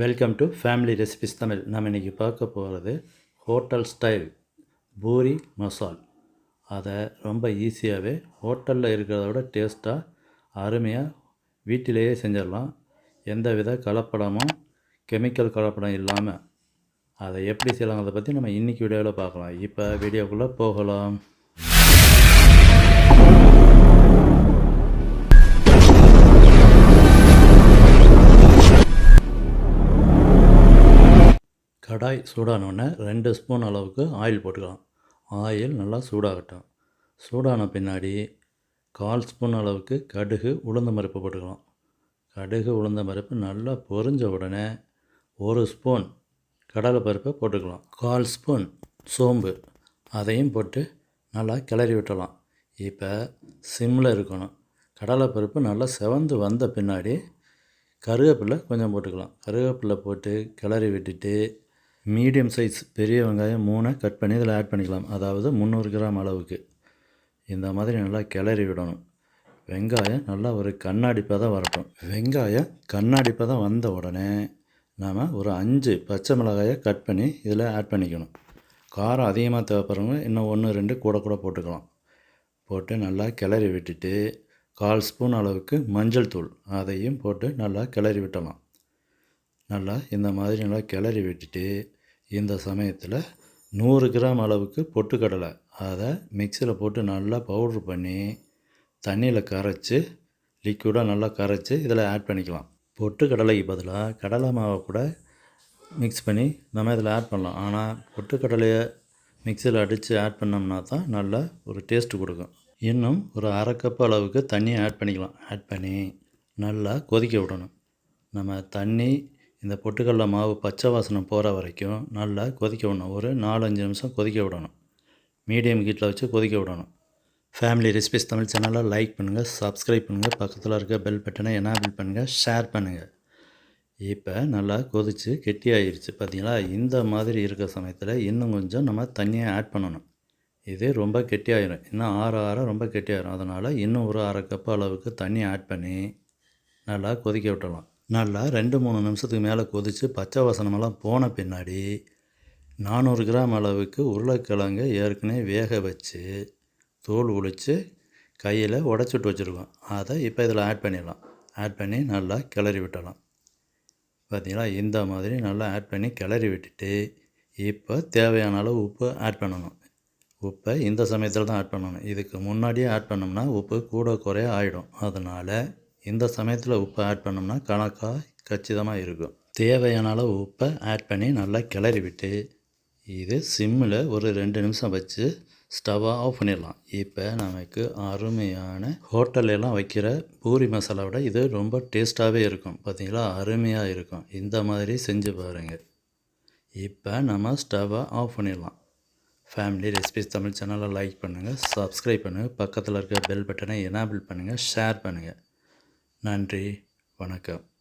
Welcome to family recipes Tamil நம்ம இன்றைக்கி பார்க்க போகிறது ஹோட்டல் ஸ்டைல் பூரி மசால் அதை ரொம்ப ஈஸியாகவே ஹோட்டலில் இருக்கிறத விட டேஸ்ட்டாக அருமையாக வீட்டிலேயே செஞ்சிடலாம். எந்த வித கலப்படமும் கெமிக்கல் கலப்படம் இல்லாமல் அதை எப்படி செய்யலாங்கிறத பற்றி நம்ம இன்றைக்கி வீடியோவில் பார்க்கலாம். இப்போ வீடியோக்குள்ளே போகலாம். கடாய் சூடானோடனே ரெண்டு ஸ்பூன் அளவுக்கு ஆயில் போட்டுக்கலாம். ஆயில் நல்லா சூடாகட்டும். சூடான பின்னாடி கால் ஸ்பூன் அளவுக்கு கடுகு உளுந்த பருப்பு போட்டுக்கலாம். கடுகு உளுந்த பருப்பு நல்லா பொரிஞ்ச உடனே ஒரு ஸ்பூன் கடலை பருப்பை போட்டுக்கலாம். கால் ஸ்பூன் சோம்பு அதையும் போட்டு நல்லா கிளறி விட்டலாம் இப்போ சிம்மில் இருக்கணும். கடலை பருப்பு நல்லா செவந்து வந்த பின்னாடி கருவேப்பிலை கொஞ்சம் போட்டுக்கலாம். கருவேப்பிலை போட்டு கிளறி விட்டுட்டு மீடியம் சைஸ் பெரிய வெங்காயம் மூணை கட் பண்ணி இதில் ஆட் பண்ணிக்கலாம். அதாவது முந்நூறு கிராம் அளவுக்கு. இந்த மாதிரி நல்லா கிளறி விடணும். வெங்காயம் நல்லா ஒரு கண்ணாடிப்பாக தான் வரட்டும். வெங்காயம் கண்ணாடிப்பாக தான் வந்த உடனே நாம் ஒரு அஞ்சு பச்சை மிளகாயை கட் பண்ணி இதில் ஆட் பண்ணிக்கணும். காரம் அதிகமாக தேவைப்படுறவங்க இன்னும் ஒன்று ரெண்டு கூட கூட போட்டுக்கலாம். போட்டு நல்லா கிளறி விட்டுட்டு கால் ஸ்பூன் அளவுக்கு மஞ்சள் தூள் அதையும் போட்டு நல்லா கிளறி விட்டலாம். நல்லா இந்த மாதிரி நல்லா கிளறி விட்டுட்டு இந்த சமயத்தில் நூறு கிராம் அளவுக்கு பொட்டுக்கடலை. அதை மிக்சியில் போட்டு நல்லா பவுட்ரு பண்ணி தண்ணியில் கரைச்சி லிக்விடாக நல்லா கரைச்சி இதில் ஆட் பண்ணிக்கலாம். பொட்டுக்கடலைக்கு பதிலாக கடலை மாவை கூட மிக்ஸ் பண்ணி நம்ம இதில் ஆட் பண்ணலாம். ஆனால் பொட்டுக்கடலையை மிக்சியில் அடித்து ஆட் பண்ணோம்னா தான் நல்லா ஒரு டேஸ்ட்டு கொடுக்கும். இன்னும் ஒரு அரை கப் அளவுக்கு தண்ணியை ஆட் பண்ணிக்கலாம். ஆட் பண்ணி நல்லா கொதிக்க விடணும். நம்ம தண்ணி இந்த பொட்டுக்கடல மாவு பச்சை வாசனை போகிற வரைக்கும் நல்லா கொதிக்க விடணும். ஒரு நாலஞ்சு நிமிஷம் கொதிக்க விடணும். மீடியம் ஹீட்டில் வச்சு கொதிக்க விடணும். ஃபேமிலி ரெசிபிஸ் தமிழ் சேனலை லைக் பண்ணுங்கள் சப்ஸ்கிரைப் பண்ணுங்கள் பக்கத்தில் இருக்க பெல் பட்டனை எனேபிள் பண்ணுங்கள் ஷேர் பண்ணுங்கள் இப்போ நல்லா கொதித்து கெட்டியாயிருச்சு பார்த்தீங்களா இந்த மாதிரி இருக்க சமயத்தில் இன்னும் கொஞ்சம் நம்ம தண்ணியை ஆட் பண்ணணும். இது ரொம்ப கெட்டியாயிரும். இன்னும் ஆற ஆற ரொம்ப கெட்டியாயிரும். அதனால் இன்னும் ஒரு அரை கப் அளவுக்கு தண்ணி ஆட் பண்ணி நல்லா கொதிக்க விட்டலாம் நல்லா ரெண்டு மூணு நிமிஷத்துக்கு மேலே கொதித்து பச்சை வசனமெல்லாம் போன பின்னாடி நானூறு கிராம் அளவுக்கு உருளைக்கிழங்கு ஏற்கனவே வேக வச்சு தோல் உளித்து கையில் உடச்சிட்டு வச்சுருக்கோம். அதை இப்போ இதில் ஆட் பண்ணிடலாம். ஆட் பண்ணி நல்லா கிளறி விட்டலாம் பார்த்திங்களா? இந்த மாதிரி நல்லா ஆட் பண்ணி கிளறி விட்டுட்டு இப்போ தேவையான அளவு உப்பு ஆட் பண்ணணும். உப்பை இந்த சமயத்தில் தான் ஆட் பண்ணணும். இதுக்கு முன்னாடியே ஆட் பண்ணோம்னா உப்பு கூட குறைய ஆகிடும் அதனால் இந்த சமயத்தில் உப்பை ஆட் பண்ணோம்னா கணக்காக கச்சிதமாக இருக்கும். தேவையான அளவு உப்பை ஆட் பண்ணி நல்லா கிளறி விட்டு இது சிம்மில் ஒரு ரெண்டு நிமிஷம் வச்சு ஸ்டவ்வாக ஆஃப் பண்ணிடலாம். இப்போ நமக்கு அருமையான ஹோட்டலெல்லாம் வைக்கிற பூரி மசாலாவோட இது ரொம்ப டேஸ்ட்டாகவே இருக்கும். பார்த்திங்களா அருமையாக இருக்கும். இந்த மாதிரி செஞ்சு பாருங்கள் இப்போ நம்ம ஸ்டவ்வை ஆஃப் பண்ணிடலாம். ஃபேமிலி ரெசிபிஸ் தமிழ் சேனலை லைக் பண்ணுங்கள் சப்ஸ்கிரைப் பண்ணுங்கள் பக்கத்தில் இருக்க பெல் பட்டனை எனாபிள் பண்ணுங்கள் ஷேர் பண்ணுங்கள் நன்றி வணக்கம்.